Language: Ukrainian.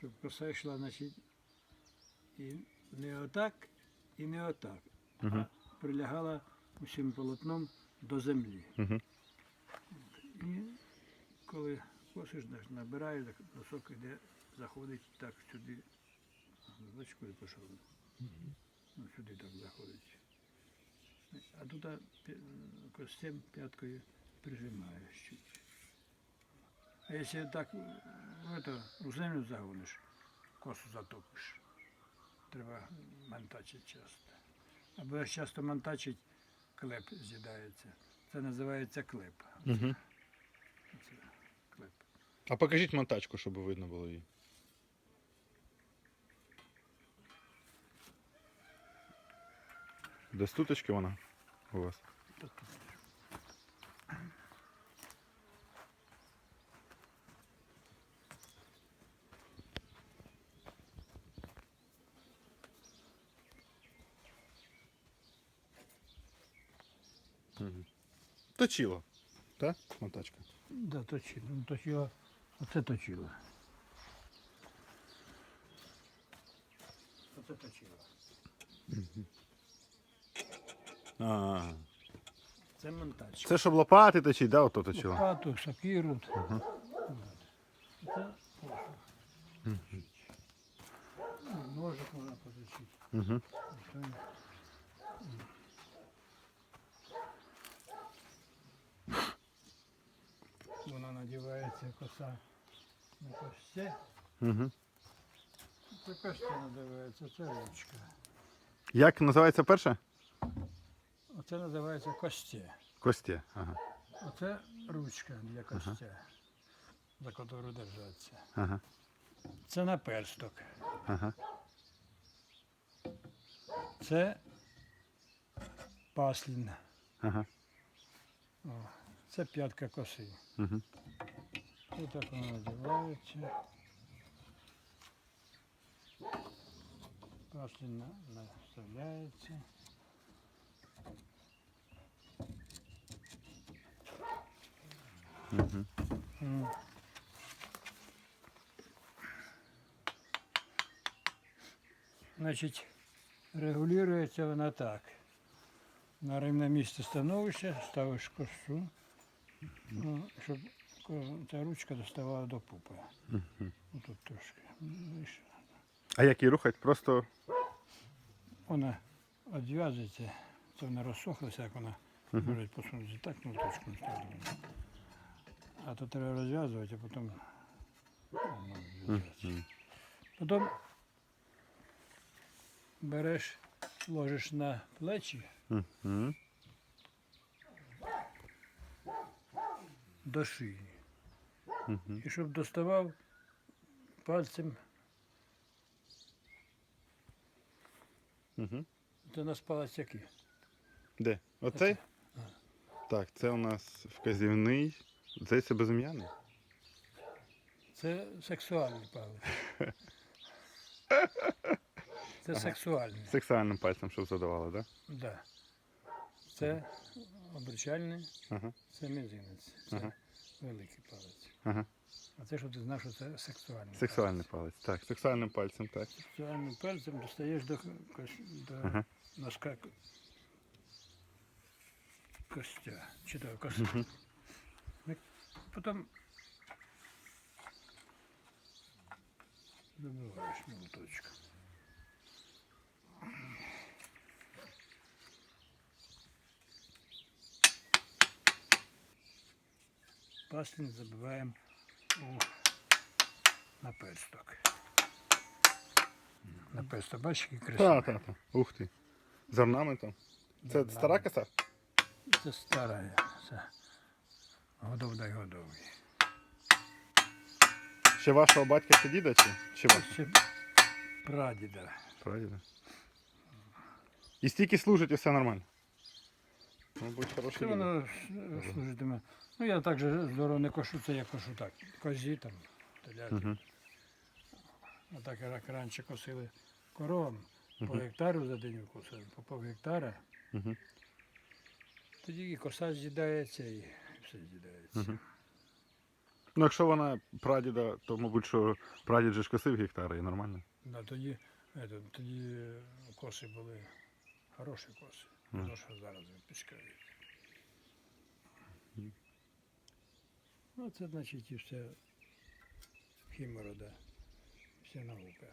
щоб коса йшла, значить, і не отак, і не отак, Мгм. а прилягала усім полотном до землі. Мгм. І коли косиш, значить, набираєш, так носок іде, заходить так сюди. І пішов. Ну, сюди так заходить. А тут пі- костем п'яткою прижимаєш чуть. А якщо так в, это, у землю загониш, косу затопиш, треба мантачити часто. Або як часто мантачить, клеп з'їдається. Це називається клеп. Мгм. Це клеп. А покажіть монтачку, щоб видно було її. До стуточки вона у вас. Тут Угу. Точило. Так? Монтачка. Да, точило. Ну, точило. Оце точило. Оце точило. А, Це монтаж. це щоб лопати точить, да, ото точило? Лопату, сокиру. От. Це. Ну, Ножик можна поточити. Угу. Надівається коса на кості. Угу. Це костя називається, це ручка. Як називається перше? Оце називається кості. Костє. Ага. Оце ручка для костя, за яку держаться. Ага. Це наперсток. Ага. Це паслін. Ага. О, це п'ятка коси. Угу. І так воно надівається. Паслін на- наставляється. Угу. М. Значить, регулюється вона так. На рівне місце становишся, ставиш косу, ну, щоб ця ручка доставала до пупи. Тут трошки. А як її рухать? Просто. Вона відв'язується, це вона розсохлася, як вона може посунути так, ну точку. А то треба розв'язувати, а потім. ну. Потім береш, ложиш на плечі Угу. до шиї. Угу. І щоб доставав пальцем, Угу. це у нас палець який? Де? Оцей? Так, це у нас вказівний. Здається, безім'яний. Це сексуальний палець. Це сексуальний. Сексуальним пальцем, щоб задавали, так? Да. Це обручальний, Ага. це мізинець. Це Ага. великий палець. Ага. А це, щоб ти знав, що це сексуальний. Сексуальний палець. Так, сексуальним пальцем, так. Сексуальним пальцем достаєш до, кос- до Ага. носка к- костя. Чи до костя. Мгм. Потім добиваєш молоточком. Паслін забиваємо у наперсток. Наперсток, бачиш, який красивий? Так, так, так. Ух ти. З орнаментом. Це Да, стара коса? Це стара, це годов дай годовий. Ще вашого батька чи діда, чи? Чи Це ще прадіда. Прадіда. І стільки служить, і все нормально. Мабуть, Це хороший дід. воно с- служитиме. Ну я так же здорово не кошу, це я кошу так. Козі там, теляки. Мгм. А так як раніше косили коровам, по гектару за день викосили, по пів гектара. Мгм. Тоді і коса з'їдається, і все з'їдається. Мгм. Ну, якщо вона прадіда, то, мабуть, що прадід же ж косив гектари і нормально. Да, тоді, ето, тоді коси були хороші коси. То, що зараз випускають. Ну, це значить і все хіморода, вся наука.